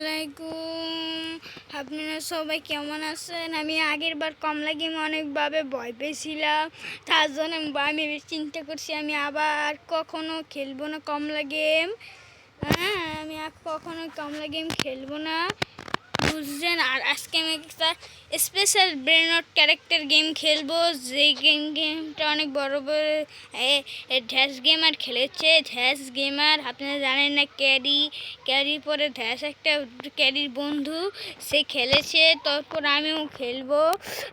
আলাইকুম। আপনারা সবাই কেমন আছেন? আমি আগের বার কমলা গেম অনেকভাবে ভয় পেয়েছিলাম। তার জন্য আমি চিন্তা করছি, আমি আবার কখনো খেলব না কমলা গেম হ্যাঁ আমি আর কখনো কমলা গেম খেলব না। বুঝছেন? আর আজকে আমি একটা স্পেশাল ব্রেনট ক্যারেক্টার গেম খেলব। যে গেম গেমটা অনেক বড় বড় ঢ্যাস গেমার খেলেছে। ঢ্যাস গেমার আপনারা জানেন না ক্যারি ক্যারি পরে ঢ্যাস একটা ক্যারির বন্ধু, সে খেলেছে। তারপর আমিও খেলব।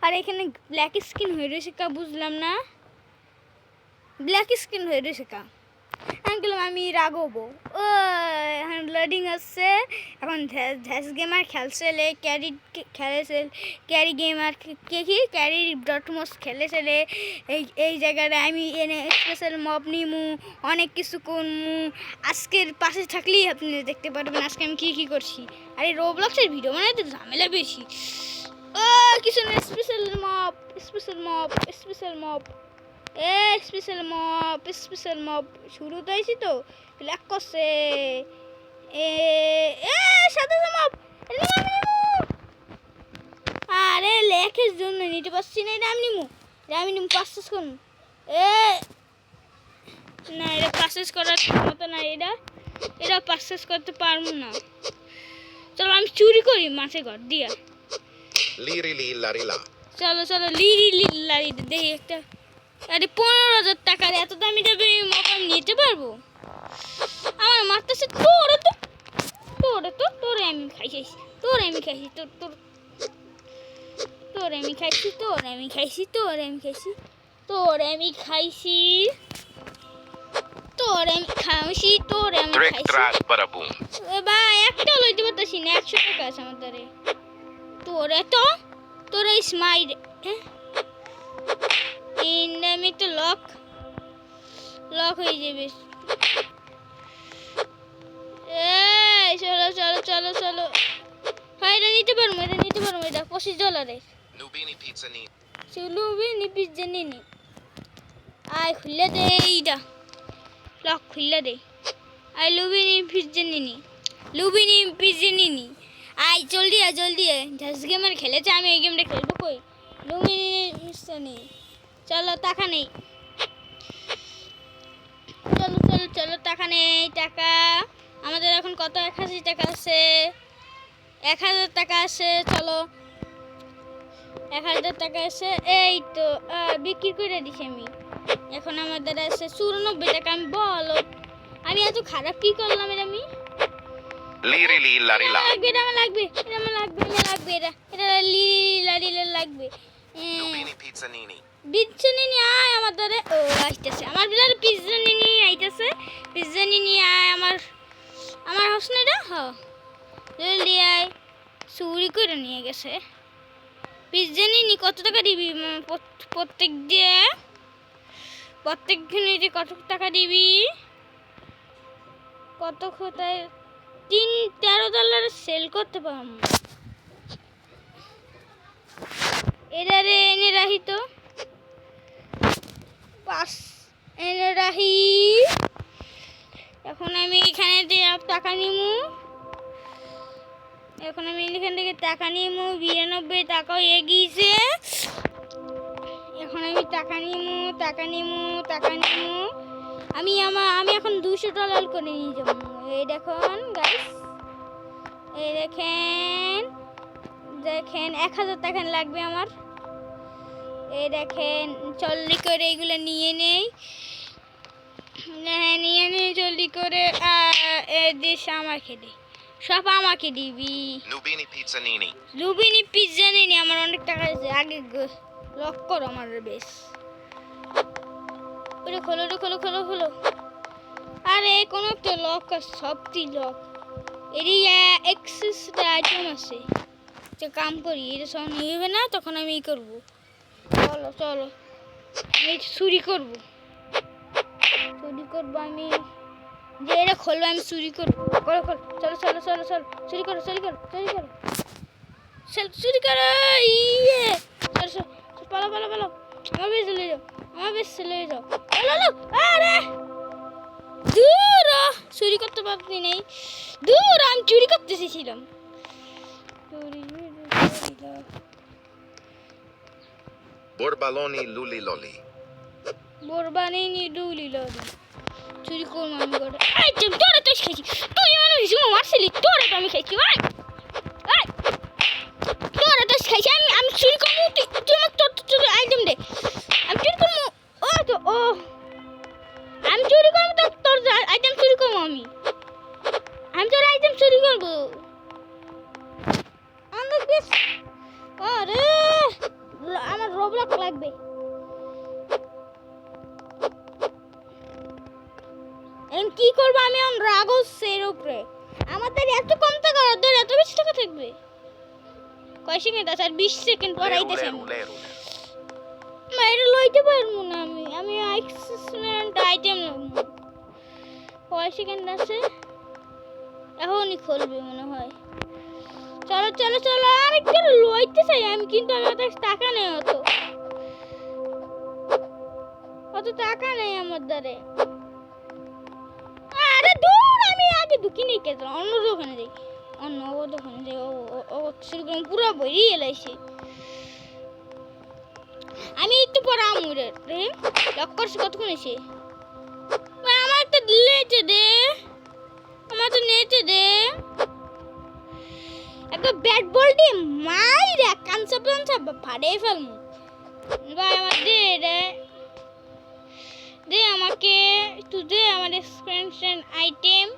আর এখানে ব্ল্যাক স্কিন হয়ে রয়েছে কা বুঝলাম না? ব্ল্যাক স্কিন হয়ে রয়েছে কা আঙ্কেল আমি রাগবো ও, এখন লোডিং আসছে এখন ধ্যাস গেমার খেলছে লে ক্যারি খেলেছে ক্যারি গেমার কে কি? ক্যারি ডটমোস খেলেছিলে এই এই জায়গাটা আমি এনে স্পেশাল মব নিমু, অনেক কিছু করমু। আজকের পাশে থাকলেই আপনি দেখতে পারবেন আজকে আমি কী কী করছি। আর রোবলক্সের ভিডিও মানে তো ঝামেলা বেশি। ও, কিছু না special mob special mob special mob এ স্পেশাল মব স্পেশাল মব শুরু তো হয়েছি তো। ব্ল্যাক করছে। এ এ সাদা মব আরে লেখের জন্য নিতে পারছি না এটা আমি নিমু এটা আমি নিমু পাসেস করুন। এ না এটা পাসেস করার মতো না এটা। এটা পাসেস করতে পারব না। চলো আমি চুরি করি মাছে ঘর দিয়া। লিরি লি চলো চলো লিরি লিল্লারি দেখি একটা। আরে পনেরো হাজার টাকার এত দামি দামি মকম নিতে পারব? আমার মারতেছে তোরে তো তোরে তো তোরে আমি খাইছি তোরে আমি খাইছি তোর তোর তোরে আমি খাইছি তোরে আমি খাইছি তোরে আমি খাইছি তোরে আমি খাইছি তোরে আমি খাইছি তোরে আমি খাইছি। ভাই একটা লইতে পারতাছি না একশো টাকা আছে আমার দ্বারে। তোরে তো তোরে স্মাইল হ্যাঁ? আমি তো লক লক হয়ে যাবে। এই চলো চলো চলো চলো। হ্যাঁ এটা নিতে পারব এটা নিতে পারব এটা পঁচিশ ডলারের Nubini pizza ni. চলুবি নিপিস জানি নি। আয় খুললে দে এইটা। লক খুললে দে। আয় লুবিনি পিজ্জা নিনি লুবিনি পিজ্জা নিনি আয় জলদি আয় জলদি আয়। ঢাস গেমার খেলেছে আমি এই গেমটা খেলব কই? লুবিনি মিস্টার নেই চলো টাকা নেই। চলো চলো চলো টাকা নেই টাকা। আমাদের এখন কত? এক হাজার টাকা আছে। এক হাজার টাকা আছে চলো। এক হাজার টাকা আছে এই তো বিক্রি করে দিছি আমি। এখন আমাদের আছে চুরানব্বই টাকা আমি বলো। আমি এত খারাপ কি করলাম এটা আমি? লাগবে এটা আমার লাগবে এটা আমার লাগবে এটা লাগবে এটা এটা লাগবে। Nubini pizza নিয়ে আয় আমার দ্বারে ও, আসতেছে। আমার বিড়াল পিজ্জা নিয়ে আইতেছে। পিজ্জা নিয়ে আয় আমার আমার হোসনেটা হ জলদি আয়। চুরি করে নিয়ে গেছে। পিজ্জা নিয়ে কত টাকা দিবি? প্রত্যেক দিয়ে, প্রত্যেক দিনে কত টাকা দিবি? কত কোথায়? তিন, তেরো ডলার সেল করতে পারব। এদারে এনে রাখি এনে রাখি এখন আমি এখানে টাকা নিমু, এখন আমি এখান থেকে টাকা নিমু, বিরানব্বই টাকাও এগিয়েছে। এখন আমি টাকা নিমু টাকা নিমু টাকা নিমু। আমি আমার আমি এখন দুশো ডলার করে নিয়ে যাব। এই দেখুন গাইস এই দেখেন দেখেন, এক হাজার টাকা লাগবে আমার। এই দেখেন জলদি করে এগুলো নিয়ে নেই। হ্যাঁ নিয়ে নিয়ে জলদি করে। এ দিস আমাকে দে। সব আমাকে দিবি. লুবিনি পিৎজা নিয়ে নি আমার অনেক টাকা আছে। আগে লক করো আমার বেশ। ওরে খোলো রে খোলো খোলো খোলো। আরে কোনো একটা লক আছে সবটি লক এরই এক্সেস আইটেম আছে। কাম করি এটা সব নিয়ে না তখন আমি ই করব। চলো চলো আমি চুরি করব চুরি করব আমি যে এটা খুলবো আমি চুরি করব করো করো চলো চলো চলো চলো চুরি করো চুরি করো চুরি করো চুরি করো ইয়ে চলো চলো পালো পালো পালো আমার বেশ চলে যাও আমার বেশ চলে যাও চলো আরে দূর চুরি করতে পারতি নেই দূর আমি চুরি করতে চেয়েছিলাম Borbaloni luli loli. বোরবানি নি ডুলি লরি চুরি করব আমি করে এই যে তোরা তো খেয়েছি তুই আমার হিসেবে মারছিলি তোরা তো আমি খেয়েছি ভাই এই তোরা তো খাইছি আমি আমি চুরি করব তুই তুই আমার তোর তোর আইটেম দে আমি চুরি করব ও তো ও আমি চুরি করব তো তোর আইটেম চুরি করব আমি আমি তোর আইটেম চুরি করব আমার বেশ আরে আমার লাগবে। এখন কি করব আমি? এখন রাগ এর উপরে। আমাদের এত কম টাকা ওদের এত বেশি টাকা থাকবে? কয় সেকেন্ড আছে? আর বিশ সেকেন্ড পর আইতেছে. বাইরে লইতে পারব না আমি। আমি এক্সিসমেন্ট আইটেম নেব। কয় সেকেন্ড আছে? এখনই খুলবে মনে হয়। চলো চলো চলো আরেকটা লইতে চাই আমি কিন্তু আমার কাছে টাকা নেই অত। অত টাকা নেই আমার দ্বারে। আরে দূর, আমি আগে নেই কে অন্য দোকানে যাই। অন্য ও দোকানে যাই, ও সেরকম পুরো বইই এলাইছে। আমি একটু পরে আমুরে রে লক করছি কতক্ষণ এসে? আমার একটা নেটে দে, আমার তো নেটে দে। একটা ব্যাট বল দিয়ে মাইরা কাঞ্চা পাঞ্চা ফাড়ে ফেলমু। ভাই, আমার দে, রে। দে আমাকে দে আমার এক্সপেনশন আইটেম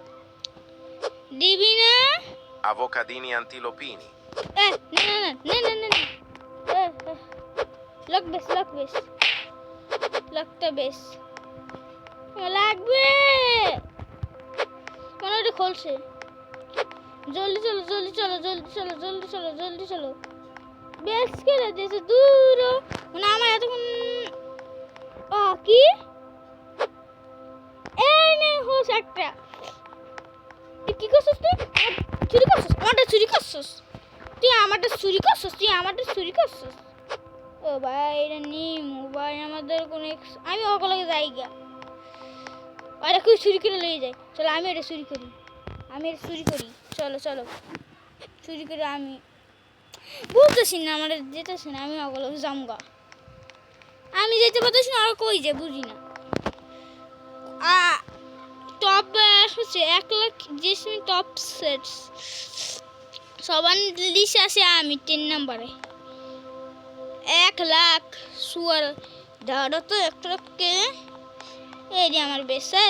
দিবি না? Avocadini antilopini. না না না না না। লক বেশ লক বেশ লকটা বেশ লাগবে। মনে হয় খুলছে। জলদি চলো জলদি চলো জলদি চলো জলদি চলো জলদি চলো। বেশ করে দিয়েছে দূর মানে আমার এতক্ষণ ও কি? একটা তুই কি করছিস তুই? চুরি করছিস? আমারটা চুরি করছিস? তুই আমারটা চুরি করছিস? তুই আমারটা চুরি করছিস? ও ভাই, এটা নিমু ভাই আমাদের কোনো আমি ওগুলোকে যাই গা ওরা কেউ চুরি করে নিয়ে যায় চলো, আমি এটা চুরি করি। আমি এটা চুরি করি। চলো চলো। চুরি করে আমি বুঝতেছি না আমার যেতেছি না, আমি ওগুলো জামগা আমি যেতে পারতেছি না, আর কই যে, বুঝি না। টপ হচ্ছে এক লাখ জিসমি টপ সেটস সবার লিস্ট আছে আমি, তিন নম্বরে। এক লাখ সুয়ার ধরো তো এক লোককে এই যে আমার বেসে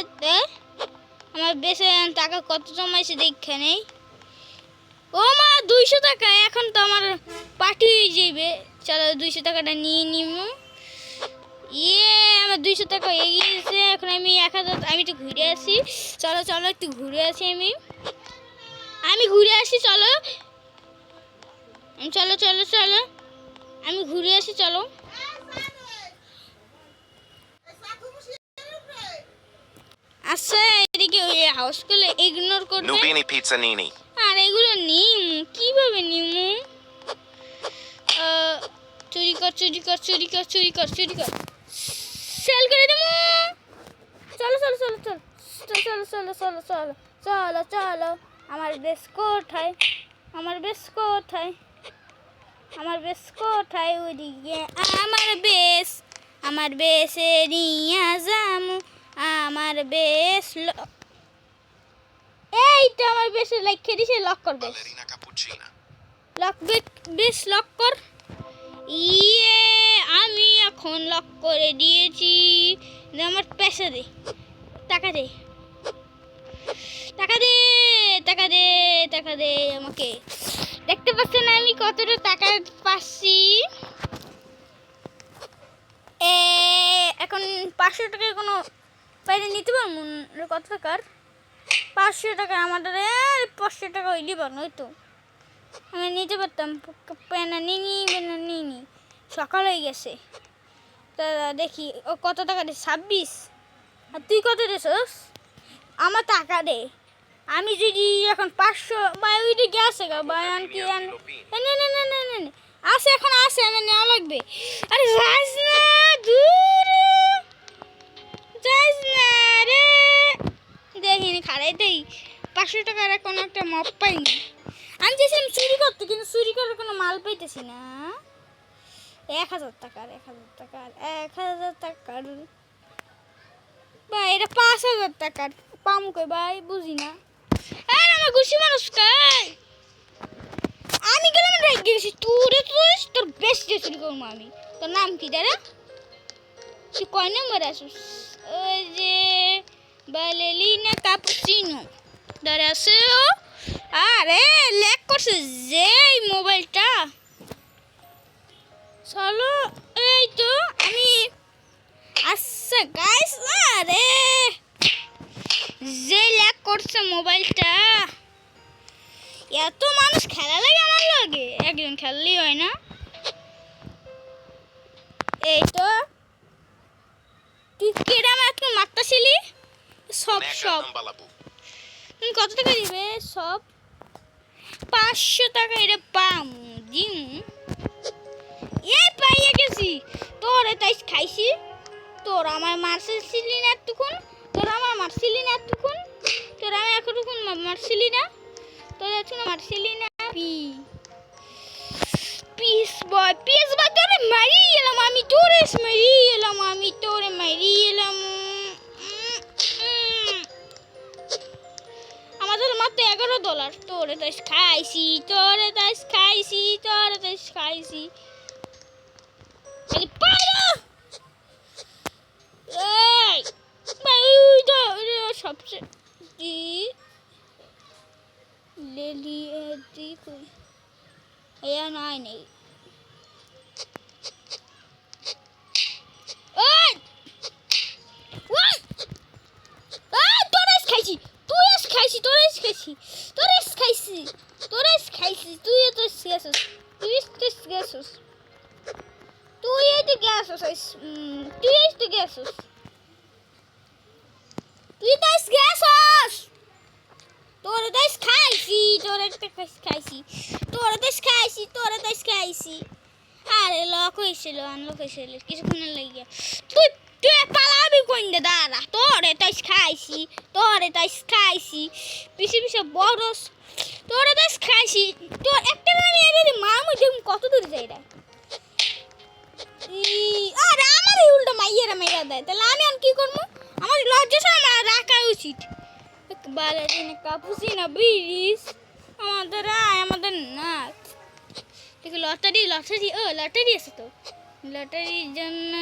আমার বেসে টাকা কত জমাইছে, দেখে নেই। ও মা, দুইশো টাকা, এখন তো আমার পাঠিয়ে যাবে চলো দুইশো টাকাটা নিয়ে নিব ইয়ে আমার দুইশো টাকা হয়ে গিয়েছে। এখন আমি এক হাজার আমি একটু ঘুরে আসি। চলো চলো একটু ঘুরে আসি আমি। আমি ঘুরে আসি চলো। চলো চলো চলো। আমি ঘুরে আসি চলো। আচ্ছা এদিকে ওই হাউসগুলো ইগনোর করবে। Pizzanini. আর এগুলো নিমু কীভাবে নিমু? চুরি কর চুরি কর চুরি কর চুরি কর চুরি কর। সেল করে দেবো চলো চলো চলো চলো চলো চলো চলো চলো চলো চলো আমার বেশ কোথায় আমার বেশ কোথায় আমার বেশ কোথায় ওদিকে আমার বেশ আমার বেশে নিয়ে যামু আমার বেশ ল- এই তো আমার বেশে লাইক দিছে লক করবে. লক বেশ লক কর ইয়ে আমি এখন লক করে দিয়েছি। আমার পেশা দে, টাকা দে। টাকা দে টাকা দে টাকা দে আমাকে। দেখতে পাচ্ছেন আমি কতটা টাকা পাচ্ছি? এখন পাঁচশো টাকার কোনো বাইরে নিতে পারব? কত টাকার? পাঁচশো টাকা আমাদের পাঁচশো টাকা ওই তো। আমি নিতে পারতাম পেনা নিনি পেনা নিনি সকাল হয়ে গেছে। তা দেখি, ও কত টাকা দে? ছাব্বিশ। আর তুই কত দিছস আমার টাকা দে। আমি যদি এখন পাঁচশো বা ওইটা গেছে গা বা কি না না না না না। আছে, এখন আছে আমার নেওয়া লাগবে। আরে যাস না, দূর। যাস না রে। দে এখানে খাড়াই দেই। পাঁচশো টাকার কোনো একটা মপ পাইনি। আমি চেয়েছিলাম চুরি করতে, কিন্তু চুরি করার কোনো মাল পাইতেছি না। এক হাজার টাকার, এক হাজার টাকার, এক হাজার টাকার। ভাই, এটা পাঁচ হাজার টাকার। কই ভাই, বুঝি না। আর আমার গুছি মানুষ কাই? আমি গেলাম গেছি। তুই তুই তোর যে চুরি করব আমি। তোর নাম কি দাঁড়া তুই কয় নম্বর আসিস ওই যে বালেলিনা কাপুচিনো দাঁড়া আরে ল্যাক করছে যে মোবাইলটা। চলো এই তো আমি আচ্ছা গাইস আরে যে ল্যাক করছে মোবাইলটা এত মানুষ খেলা লাগে আমার লাগে। একজন খেললেই হয় না। এই তো। তুই কেরাম এত মারতাছিলি? সব সব। তুমি কত টাকা দিবে? সব? পাঁচশো টাকা এটা পাম দিম। গেছি তোর তাই খাইছি। তোর আমার মারছিলি না এতক্ষণ। তোর আমার মারছিলি না এতক্ষণ। তোর আমি এতক্ষণ মারছিলি না। তোর এখন মারছিলি না। পি। পিস বয় পিস বয়, তোরে মারি এলাম আমি, তোরে মারি এলাম আমি, তোরে মারি এলাম। আমাদের মাত্র এগারো ডলার তোরে তো খাইছি, তোরে তো খাইছি, তোরে তুই খাইছি। তোর আইস খাইছি। তোর আইস খাইছি। তোর আইস খাইছি তুই তো আইস গেছিস তুই তো আইস গেছিস। তুই এই উম, তুই আইস তো গেছিস তুই তো আইস গেছিস তোর আইস খাইছি তোর একটা খাইছি তোর আইস খাইছি তোর আইস খাইছি। আরে লক হয়েছিল আনলক হয়েছিল কিছুক্ষণের লাগিয়া তুই তুই পালাবি কোন দে দাঁড়া। তোরে তাইস খাইছি তোরে তাইস খাইছি। পিছে পিছে বড়স। তোরে তাইস খাইছি। তোর একটা এর মামু দেখুন কত দূর ই, আরে আমার এই উল্টো মাইয়েরা মাইয়া দেয়। তাহলে আমি আর কি করব? আমার লজ্জা সরম রাখা উচিত। বালাদিনে কাপুসিনা বিরিস আমাদের আয়, আমাদের নাচ। দেখি, লটারি লটারি, ও, লটারি আছে তো। লটারির জন্য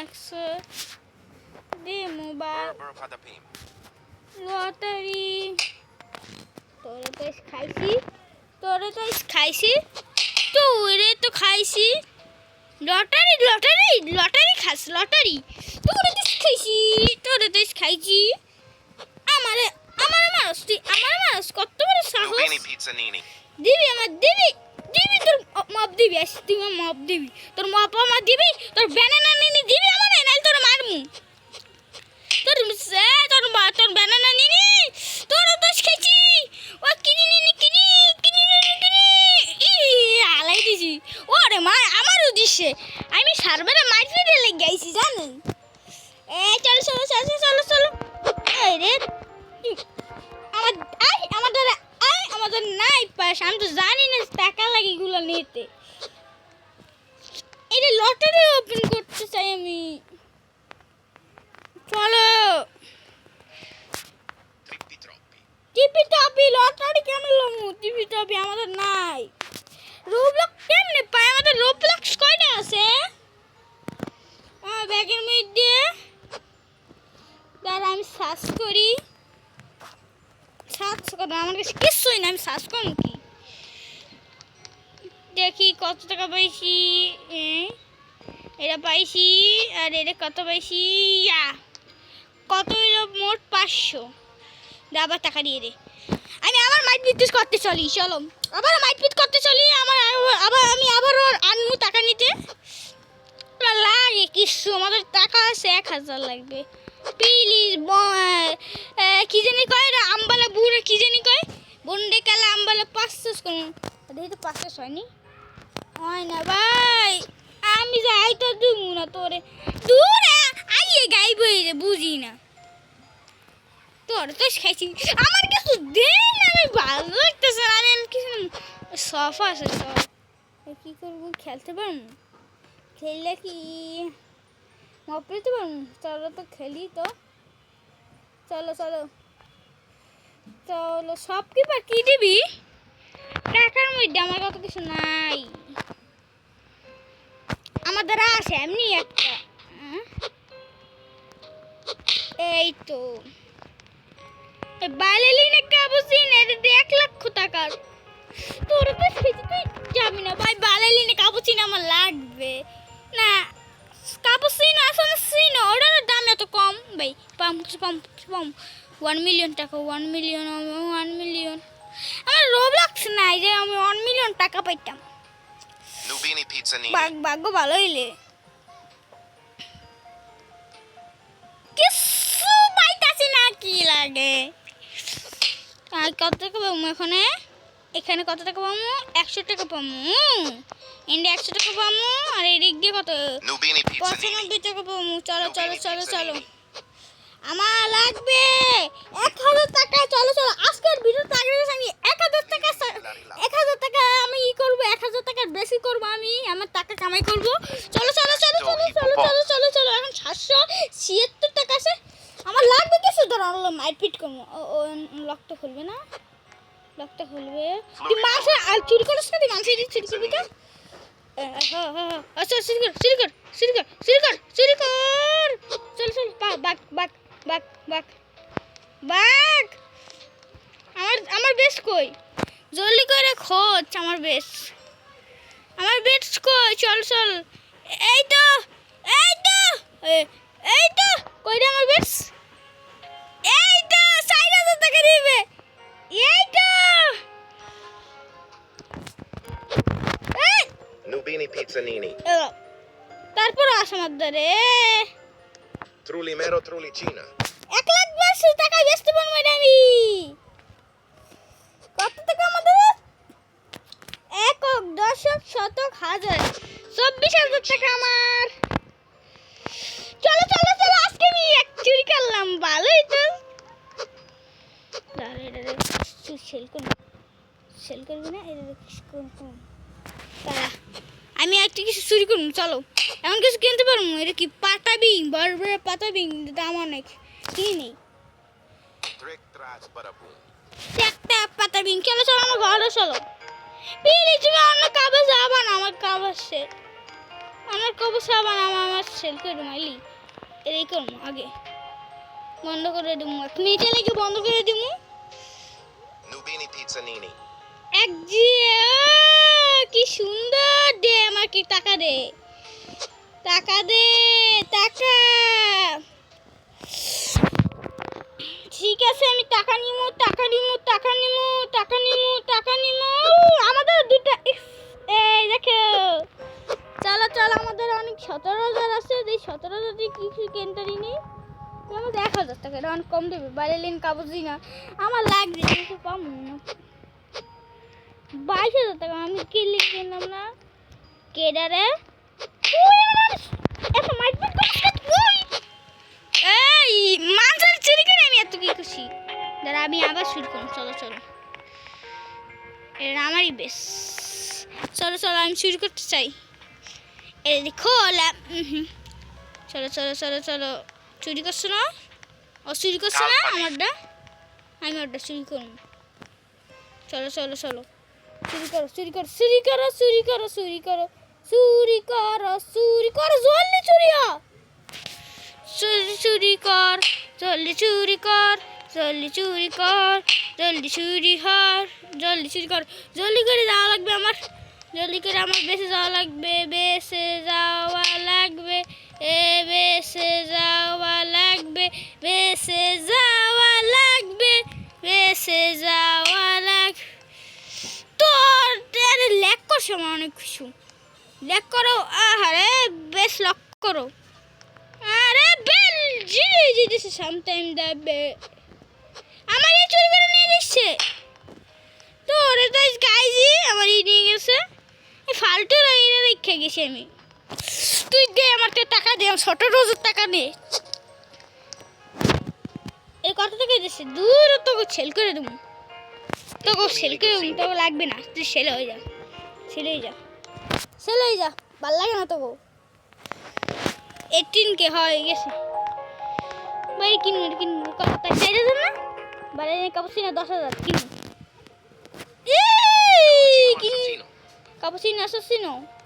একশো দে মোবাইল. লটারি। তোরে তো খাইছি। তোরে তো খাইছি। তোরে তো খাইছি। লটারি লটারি লটারি খাস লটারি। তোরে তো খাইছি তোরে তো খাইছি আমারে আমার মানুষ তুই আমার মানুষ কত বড় সাহস। দিবি আমার দিবি দিবি তোর মপ দিবি আসি তুই আমার মপ দিবি। তোর মপ আমার দিবি তোর ব্যানানা নিনি দিবি আমার নাইলে তোর মারমু। তোর সে তোর মা তোর ব্যানানা নিনি তোর দোষ খাইছি ও কিনি নিনি ওরে মা আমার উদ্দেশ্যে আমি সার্ভারে মারপিট ঢেলে গেছি জানেন এ চলো চলো চলো চলো চলো রে আমার আই আমাদের নাই পাস আমি তো জানি না টাকা লাগে এগুলো নিতে এটা লটারি ওপেন করতে চাই আমি। চলো। টিপি টপি লটারি কেন লমু? টিপি টপি আমাদের নাই। রোবলক্স কেমনে পাই আমাদের রোবলক্স কয়টা আছে? আমার ব্যাগের মধ্যে। দাঁড়া, আমি সার্চ করি। সার্চ করো আমার কাছে কিছুই না, আমি সার্চ করব কি? দেখি কত টাকা পাইছি। এটা পাইছি, আর এটা কত পাইছি? কত হইল? মোট পাঁচশো। আবার টাকা দিয়ে দে। আমি আবার মাইট বিদ্যুৎ করতে চলি, চলো। আবার মাইট পিট করতে চলি, আমার আবার- আমি আবার ওর আনমু টাকা নিতে। লাগে কিছু আমাদের টাকা আছে, এক হাজার লাগবে। প্লিজ কি জানি কয় আম্বালা বুড়ে কি জানি কয়? বন্ডে কালা আম্বালা পাঁচশো করুন দেখি তো পাঁচশো হয়নি। হয় না ভাই, আমি যাই তো দুমু না তোরে। দূরে আইয়ে গাইব বুঝি না। তোর তো খাইছি আমার কিছু দেন আমি ভালো লাগতেছে না, কিছু সফা আছে সব কি করব খেলতে পারব খেললে কি? মপ পেতে পারব চলো তো খেলি তো। চলো চলো। চলো সব কি বা কি দিবি? টাকার মধ্যে আমার কত কিছু নাই। আমাদের আছে এমনি একটা? এই তো। বাইলেলিনে কাবুসিন এটা দিয়ে এক লক্ষ টাকার। তোর তো সেটি তুই যাবি না ভাই বাইলেলিনে কাবুসিন আমার লাগবে। না কাবুসিন আসলে সিন ওটার দাম এত কম? ভাই পাম পাম পাম ওয়ান মিলিয়ন টাকা ওয়ান মিলিয়ন ওয়ান মিলিয়ন আমার রোব লাগছে না যে আমি ওয়ান মিলিয়ন টাকা পাইতাম। Nubini Pizzanini. ভাগ ভাগ্য ভালো হইলে। কিছু পাইতাছি না কি লাগে? আর কত টাকা পাবো এখানে? এখানে কত টাকা পাবো? একশো টাকা পাবো। ইন্ডিয়া একশো টাকা পাবো। আর এই দিক দিয়ে কত. পঁচানব্বই টাকা পাবো। চলো চলো চলো চলো। আমার লাগবে এক হাজার টাকা। চলো চলো। আজকের ভিডিও লাগবে আমি এক হাজার টাকা এক হাজার টাকা আমি ই করব এক হাজার টাকার বেশি করব আমি। আমার টাকা কামাই করব। চলো চলো চলো চলো চলো চলো চলো চলো। এখন সাতশো ছিয়াত্তর টাকা আছে। আমার লাগবে কিছু ধরো মারপিট করব। ও ও লকটা খুলবে না। লকটা খুলবে। তুই মাসে আর চুরি করিস না? তুই মানুষের চুরি করবি তো? হ্যাঁ হ্যাঁ আচ্ছা চুরি কর চুরি কর চুরি কর চুরি কর চুরি কর। চল চল বাক বাক বাক বাক বাক আমার আমার বেশ কই? জলদি করে খোঁজ আমার বেশ আমার বেশ কই? চল চল। এই তো এই তো। এই তো কই আমার বেশ? এই তো চার হাজার টাকা দিবে এই! তো Nubini Pizzanini. তারপর আস আমার ধরে। Trulli Mero Trullicina. এক লাখ বারোশো টাকা বেচতে পারব আমি। কত টাকা আমাদের? একক দশক শতক হাজার। চব্বিশ হাজার টাকা আমার চলো চলো চলো আজকে আমি এক চুরি করলাম ভালোই তো দাঁড়া এটা তুই সেল করবি। সেল করবি না? কোন আমি একটা কিছু চুরি করব, চলো। এমন কিছু কিনতে পারব? এটা কি, পাতা বিং বড় বড় পাতা বিং দাম অনেক। কিনে নেই? একটা পাতা বিং চলো চলো, আমার ঘরে চলো। পিলি তুমি অন্য কাগজ আবার আমার কাগজ সে আমার কাগজ আবার আমার আমার সেল করে মাইলি। এটাই করব, আগে। বন্ধ করে দিব। এক মিনিটে লেগে বন্ধ করে দিব? Nubini Pizzanini. এক জি কি সুন্দর দে আমার কি টাকা দে। টাকা দে, টাকা। ঠিক আছে, আমি টাকা নিমু টাকা নিমু টাকা নিমু টাকা নিমু টাকা নিমু। আমাদের দুটা এই দেখো। চলো চলো, আমাদের অনেক সতেরো হাজার আছে। এই সতেরো হাজার কি কি কিনতে নিই আমাদের এক হাজার টাকা এটা কম দেবে, বাইরে লিন কাবুজি না। আমার লাগবে কিছু পাবো না। বাইশ হাজার টাকা, আমি কিনলে কিনলাম না? কেডারে এত না তুই? এই মাংসের চুরি আমি এত কি খুশি দাঁড়া, আমি আবার শুরু করুন চলো চলো। এটা আমারই বেশ চলো চলো, আমি শুরু করতে চাই। এটা দেখো চলো চলো চলো চলো। চুরি করছ না? ও চুরি করছ না? আমারটা? আমি ওটা চুরি করুন চলো চলো চলো। চুরি করো চুরি করো চুরি করো চুরি করো চুরি করো চুরি করো চুরি করো জলদি চুরি। চুরি চুরি কর জলদি চুরি কর জলদি চুরি কর জলদি চুরি হর জলদি চুরি কর। জলদি করে যাওয়া লাগবে আমার। জলদি করে আমার বেসে যাওয়া লাগবে বেসে যাওয়া লাগবে। এ বেসে যাওয়া লাগবে বেসে যাওয়া লাগবে বেসে যাওয়া লাগবে তোর ল্যাক করছে আমার অনেক কিছু। ল্যাক করো আরে বেশ লক করো। আরে বেল জি জি দিছে সামটাইম দাবে আমার এই চুরি করে নিয়ে নিচ্ছে। তো ওরে তো গাইজি আমার এই নিয়ে গেছে। ফালতু এটা রেখে গেছি আমি। তুই দে আমার টাকা দে আমার সতেরো হাজার টাকা দে। এর কত টাকা দিচ্ছে দূর তোকে সেল করে দেবো। তোকে সেল করে দেবো তোকে লাগবে না তুই সেল হয়ে যা সেল হয়ে যা সেল হয়ে যা ভালো লাগে না তোকে। এইটিন কে হয়ে গেছে। ভাই কিনুন কিনুন কত টাকা চাই না? বাড়ি কাপড় না দশ হাজার কিনুন এই, কিনুন Assassino. Cappuccino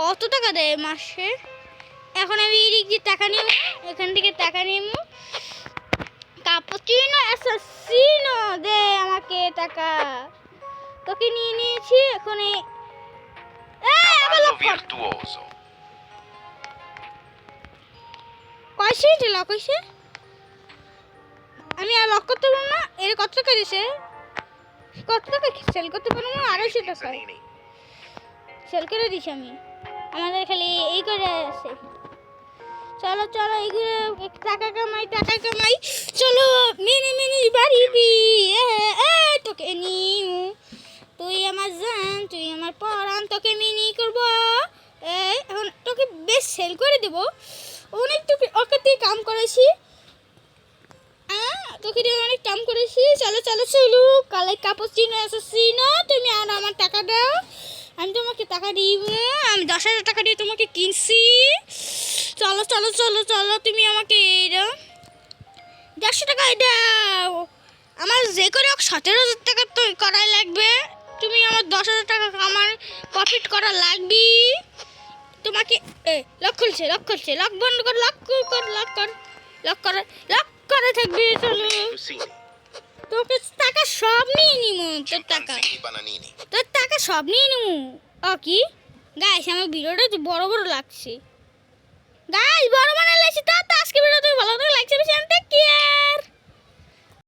কত টাকা দেয় মাসে? এখন আমি এদিক দিয়ে টাকা নিব এখান থেকে টাকা নিব। কাপুচিনো অ্যাসাসিনো দে আমাকে টাকা। তোকে নিয়ে নিয়েছি এখন এই এই. কয়সে এটা লক হয়েছে আমি আর লক করতে পারব না এর কত টাকা দিছে কত টাকা সেল করতে পারব না? আড়াইশো টাকা. সেল করে দিছি আমি। আমাদের খালি এই করে আছে। চলো চলো এইগুলো টাকা কামাই টাকা কামাই। চলো, মিনি মিনি বাড়ি বি তোকে নিউ। তুই আমার জান, তুই আমার পরান তোকে মিনি করব। এখন তোকে বেশ সেল করে দেব। অনেক তোকে ওকে কাম করেছি তোকে দিয়ে অনেক কাম করেছি। চলো চলো চলো। কালে কাপড় চিনো এসেছি না? তুমি আর আমার টাকা দাও। আমি তোমাকে টাকা দিব। আমি দশ হাজার টাকা দিয়ে তোমাকে কিনছি। চলো চলো চলো চলো, তুমি আমাকে এই দাও। দেড়শো টাকা দাও। আমার যে করে হোক সতেরো হাজার টাকা তো করাই লাগবে। তুমি আমার দশ হাজার টাকা আমার প্রফিট করা লাগবে। তোমাকে এ লক খুলছে লক খুলছে। লক বন্ধ কর লক কর লক কর লক কর লক করে থাকবে চলো। তোকে টাকা সব নিয়ে নিমু তোর টাকা. তোর টাকা সব নিয়ে নিমু। ও কি? গাইস আমার ভিডিওটা তো বড় বড় লাগছে। গাইস বড় বানালে তো তো আজকে ভিডিও তুমি ভালো করে লাগছে বেশি আনতে কি কেয়ার